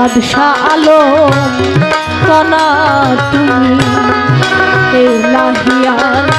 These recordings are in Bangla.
বাদশাহ আলো কনা তুমি এলাহিয়ার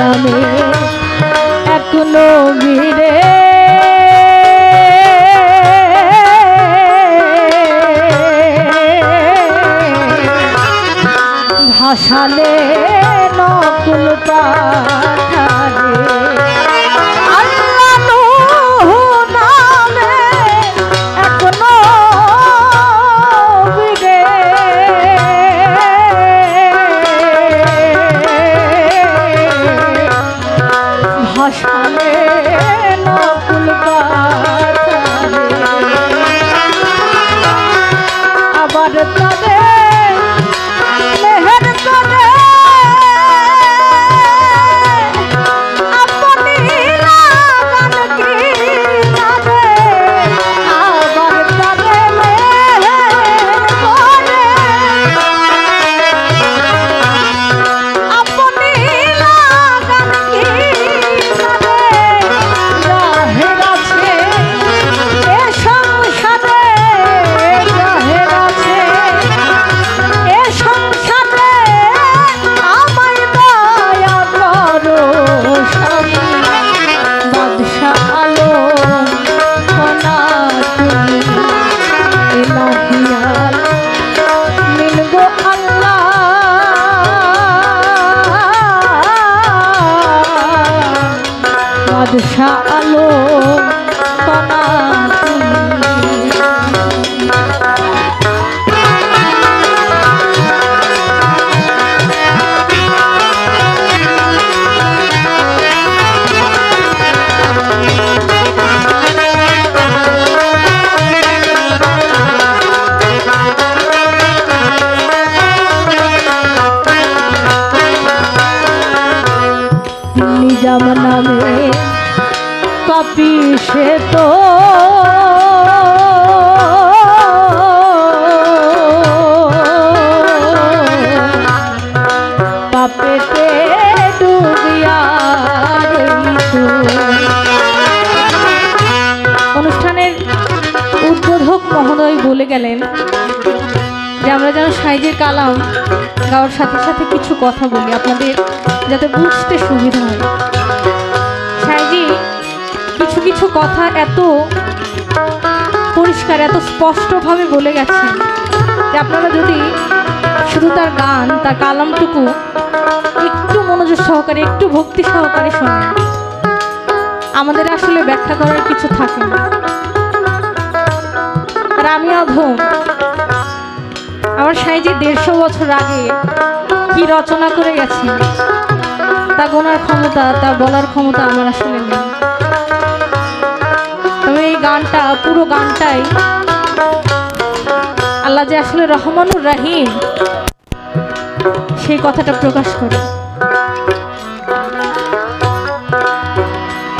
নামে এখনও ভিড়ে। ভাসালে নকুল পাঠারে যেন কালাম গাওয়ার সাথে সাথে কিছু কথা বলি, আপনাদের যাতে বুঝতে সুবিধা হয়। সাইজি, কিছু কিছু কথা এত পরিষ্কার, এত স্পষ্টভাবে বলে গেছেন যে আপনারা যদি শুধু তার গান, তার কালামটুকু একটু মনোযোগ সহকারে, একটু ভক্তি সহকারে শোনেন। আমাদের আসলে ব্যাখ্যা করার কিছু থাকে না। আর আমি অধম আমার সাইজি দেড়শো বছর আগে কি রচনা করে গেছে, তা গোনার ক্ষমতা, তা বলার ক্ষমতা আমার আসলে নেই। তবে এই গানটা, পুরো গানটাই আল্লাহ যে আসলে রহমানুর রাহিম, সেই কথাটা প্রকাশ করে।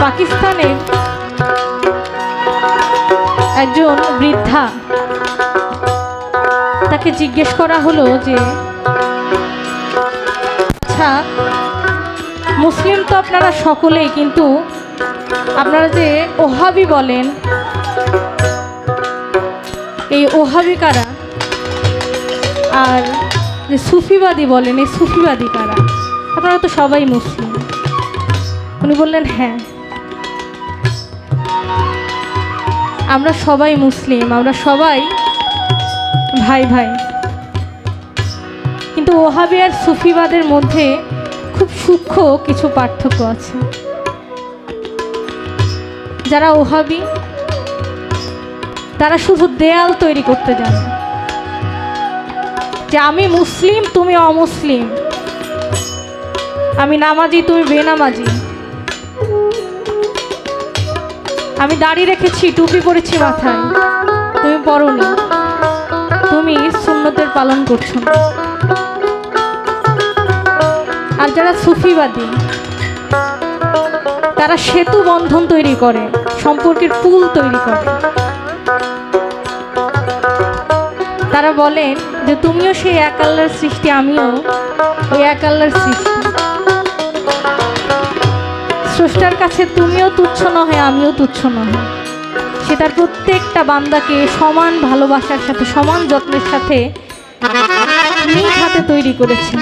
পাকিস্তানের একজন বৃদ্ধা তাকে জিজ্ঞেস করা হলো যে আচ্ছা মুসলিম তো আপনারা সকলেই, কিন্তু আপনারা যে ওহাবি বলেন, এই ওহাবি কারা? আর যে সুফিবাদী বলেন, এই সুফিবাদী কারা? আপনারা তো সবাই মুসলিম। উনি বললেন হ্যাঁ। আমরা সবাই মুসলিম, আমরা সবাই ভাই ভাই। কিন্তু ওহাবি আর সুফিবাদের মধ্যে খুব সূক্ষ্ম কিছু পার্থক্য আছে। যারা ওহাবি, তারা শুধু দেয়াল তৈরি করতে জানে। যে আমি মুসলিম, তুমি অমুসলিম। আমি নামাজি, তুমি বেনামাজি। আমি দাড়ি রেখেছি, টুপি পরেছি মাথায়, তুমি পরনি। তুমি সুন্নতের পালন করছ আর যারা সুফিবাদী, তারা সেতু বন্ধন তৈরি করে, সম্পর্কের পুল তৈরি করে। তারা বলেন যে, তুমিও সেই এক আল্লাহর সৃষ্টি, আমিও ওই এক আল্লাহর সৃষ্টি। স্রষ্টার কাছে তুমিও তুচ্ছ নহে, আমিও তুচ্ছ নহে। সে তার প্রত্যেকটা বান্দাকে সমান ভালোবাসার সাথে, সমান যত্নের সাথে নিজ হাতে তৈরি করেছে।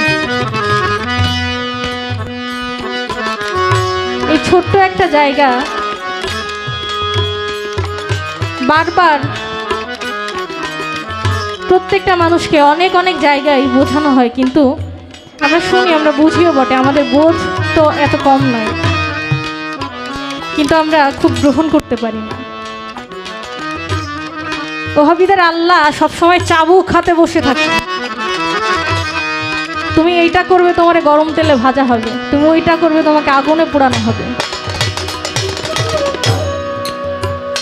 এই ছোট্ট একটা জায়গা বারবার প্রত্যেকটা মানুষকে অনেক অনেক জায়গায় বোঝানো হয়, কিন্তু আমরা শুনি, আমরা বুঝিও বটে, আমাদের বোঝ তো এত কম নয়। কিন্তু আমরা খুব গ্রহণ করতে পারি না। ওহাবিদের আল্লাহ সবসময় চাবুক হাতে বসে থাকে। তুমি এইটা করবে, তোমার গরম তেলে ভাজা হবে। তুমি ওইটা করবে, তোমাকে আগুনে পোড়ানো হবে।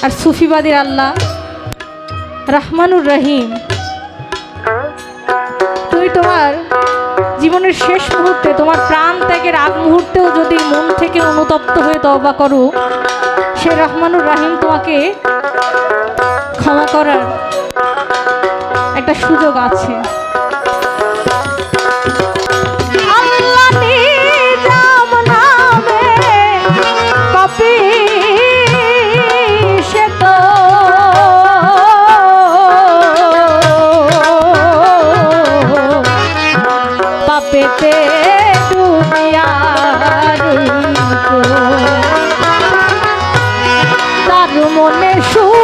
আর সুফিবাদীর আল্লাহ, রহমানুর রহিম তুমি তোমার জীবনের শেষ মুহূর্তে, তোমার প্রাণ ত্যাগের আগ মুহূর্তেও যদি মন থেকে অনুতপ্ত হয়ে তবা করো, সে রহমানুর রাহিম তোমাকে ক্ষমা করার একটা সুযোগ আছে। মনে সু